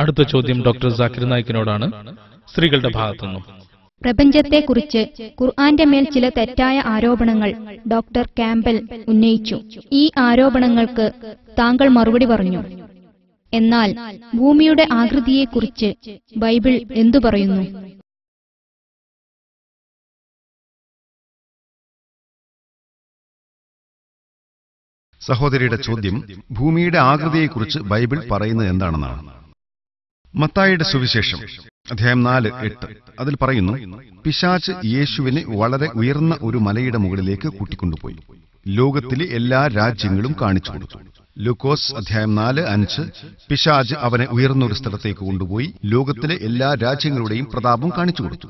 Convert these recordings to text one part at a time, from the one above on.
അടുത്ത ചോദ്യം ഡോക്ടർ ജാക്കിർ നായിക്കിനോടാണ്. സ്ത്രീകളുടെ ഭാഗത്തുനിന്നും. പ്രപഞ്ചത്തെക്കുറിച്ച് ഖുർആന്റെ മേൽ ചില തെറ്റായ ആരോപണങ്ങൾ ഡോക്ടർ ക്യാമ്പൽ ഉന്നയിച്ചു. ഈ ആരോപണങ്ങൾക്ക് താങ്കൾ മറുപടി പറഞ്ഞു. എന്നാൽ ഭൂമിയുടെ ആകൃതിയെക്കുറിച്ച് ബൈബിൾ എന്തു പറയുന്നു? സഹോദരിയുടെ ചോദ്യം ഭൂമിയുടെ ആകൃതിയെക്കുറിച്ച് ബൈബിൾ പറയുന്നത് എന്താണെന്നാണ്. മത്തായിയുടെ സുവിശേഷം അധ്യായം നാല് എട്ട്. അതിൽ പറയുന്നു പിശാച്ച് യേശുവിനെ വളരെ ഉയർന്ന ഒരു മലയുടെ മുകളിലേക്ക് കൂട്ടിക്കൊണ്ടുപോയി. ലോകത്തിലെ എല്ലാ രാജ്യങ്ങളും കാണിച്ചു കൊടുത്തു. ലൂക്കോസ് അധ്യായം നാല് അഞ്ച്. പിശാജ് അവനെ ഉയർന്നൊരു സ്ഥലത്തേക്ക് കൊണ്ടുപോയി. ലോകത്തിലെ എല്ലാ രാജ്യങ്ങളുടെയും പ്രതാപം കാണിച്ചു കൊടുത്തു.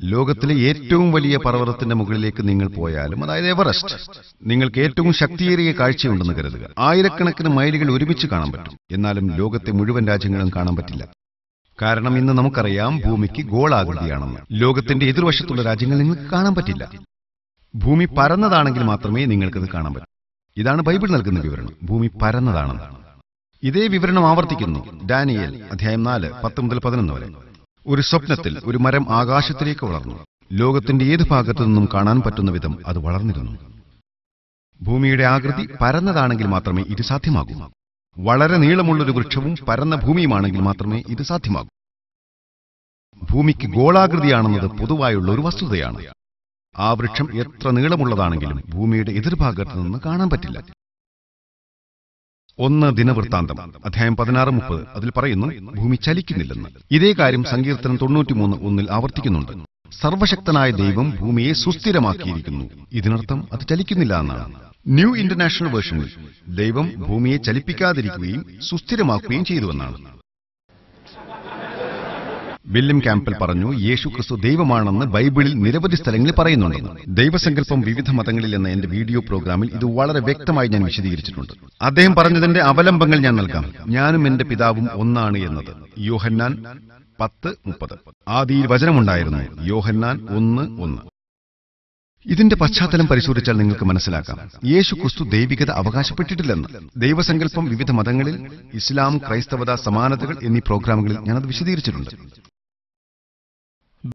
ലോകത്തിലെ ഏറ്റവും വലിയ പർവതത്തിന്റെ മുകളിലേക്ക് നിങ്ങൾ പോയാലും അതായത് എവറസ്റ്റ് നിങ്ങൾക്ക് ഏറ്റവും ശക്തിയേറിയ കാഴ്ചയുണ്ടെന്ന് കരുതുക. ആയിരക്കണക്കിന് മൈലുകൾ ഒരുമിച്ച് കാണാൻ പറ്റും. എന്നാലും ലോകത്തെ മുഴുവൻ രാജ്യങ്ങളും കാണാൻ പറ്റില്ല. കാരണം ഇന്ന് നമുക്കറിയാം ഭൂമിക്ക് ഗോളാകൃതിയാണെന്ന്. ലോകത്തിന്റെ എതിർവശത്തുള്ള രാജ്യങ്ങൾ നിങ്ങൾക്ക് കാണാൻ പറ്റില്ല. ഭൂമി പരന്നതാണെങ്കിൽ മാത്രമേ നിങ്ങൾക്കത് കാണാൻ പറ്റൂ. ഇതാണ് ബൈബിൾ നൽകുന്ന വിവരണം. ഭൂമി പരന്നതാണെന്ന്. ഇതേ വിവരണം ആവർത്തിക്കുന്നു. ഡാനിയൽ അധ്യായം നാല് പത്ത് മുതൽ പതിനൊന്ന് വരെ. ഒരു സ്വപ്നത്തിൽ ഒരു മരം ആകാശത്തിലേക്ക് വളർന്നു. ലോകത്തിന്റെ ഏത് ഭാഗത്തു നിന്നും കാണാൻ പറ്റുന്ന വിധം അത് വളർന്നിരുന്നു. ഭൂമിയുടെ ആകൃതി പരന്നതാണെങ്കിൽ മാത്രമേ ഇത് സാധ്യമാകൂ. വളരെ നീളമുള്ളൊരു വൃക്ഷവും പരന്ന ഭൂമിയുമാണെങ്കിൽ മാത്രമേ ഇത് സാധ്യമാകൂ. ഭൂമിക്ക് ഗോളാകൃതിയാണെന്നത് പൊതുവായുള്ള ഒരു വസ്തുതയാണ്. ആ വൃക്ഷം എത്ര നീളമുള്ളതാണെങ്കിലും ഭൂമിയുടെ എതിർഭാഗത്ത് നിന്ന് കാണാൻ പറ്റില്ല. ഒന്ന് ദിനവൃത്താന്തം അധ്യായം പതിനാറ് മുപ്പത്. അതിൽ പറയുന്നു ഭൂമി ചലിക്കുന്നില്ലെന്ന്. ഇതേ കാര്യം സങ്കീർത്തനം തൊണ്ണൂറ്റിമൂന്ന് ഒന്നിൽ ആവർത്തിക്കുന്നുണ്ട്. സർവശക്തനായ ദൈവം ഭൂമിയെ സുസ്ഥിരമാക്കിയിരിക്കുന്നു. ഇതിനർത്ഥം അത് ചലിക്കുന്നില്ല എന്നാണ്. ന്യൂ ഇന്റർനാഷണൽ വേർഷനിൽ ദൈവം ഭൂമിയെ ചലിപ്പിക്കാതിരിക്കുകയും സുസ്ഥിരമാക്കുകയും ചെയ്തുവെന്നാണ് വില്യം ക്യാമ്പൽ പറഞ്ഞു യേശു ക്രിസ്തു ദൈവമാണെന്ന് ബൈബിളിൽ നിരവധി സ്ഥലങ്ങളിൽ പറയുന്നുണ്ടെന്ന് ദൈവസങ്കല്പം വിവിധ മതങ്ങളിൽ എന്ന എന്റെ വീഡിയോ പ്രോഗ്രാമിൽ ഇത് വളരെ വ്യക്തമായി ഞാൻ വിശദീകരിച്ചിട്ടുണ്ട്. അദ്ദേഹം പറഞ്ഞതിന്റെ അവലംബങ്ങൾ ഞാൻ നൽകാം. ഞാനും എന്റെ പിതാവും ഒന്നാണ് എന്നത്. യോഹന്നാൻ പത്ത് മുപ്പത്. ആദിയിൽ വചനമുണ്ടായിരുന്നു. യോഹന്നാൻ ഒന്ന് ഒന്ന്. ഇതിന്റെ പശ്ചാത്തലം പരിശോധിച്ചാൽ നിങ്ങൾക്ക് മനസ്സിലാക്കാം. യേശു ക്രിസ്തു ദൈവികത അവകാശപ്പെട്ടിട്ടില്ലെന്ന്. ദൈവസങ്കല്പം വിവിധ മതങ്ങളിൽ ഇസ്ലാം ക്രൈസ്തവത സമാനതകൾ എന്നീ പ്രോഗ്രാമുകളിൽ ഞാനത് വിശദീകരിച്ചിട്ടുണ്ട്.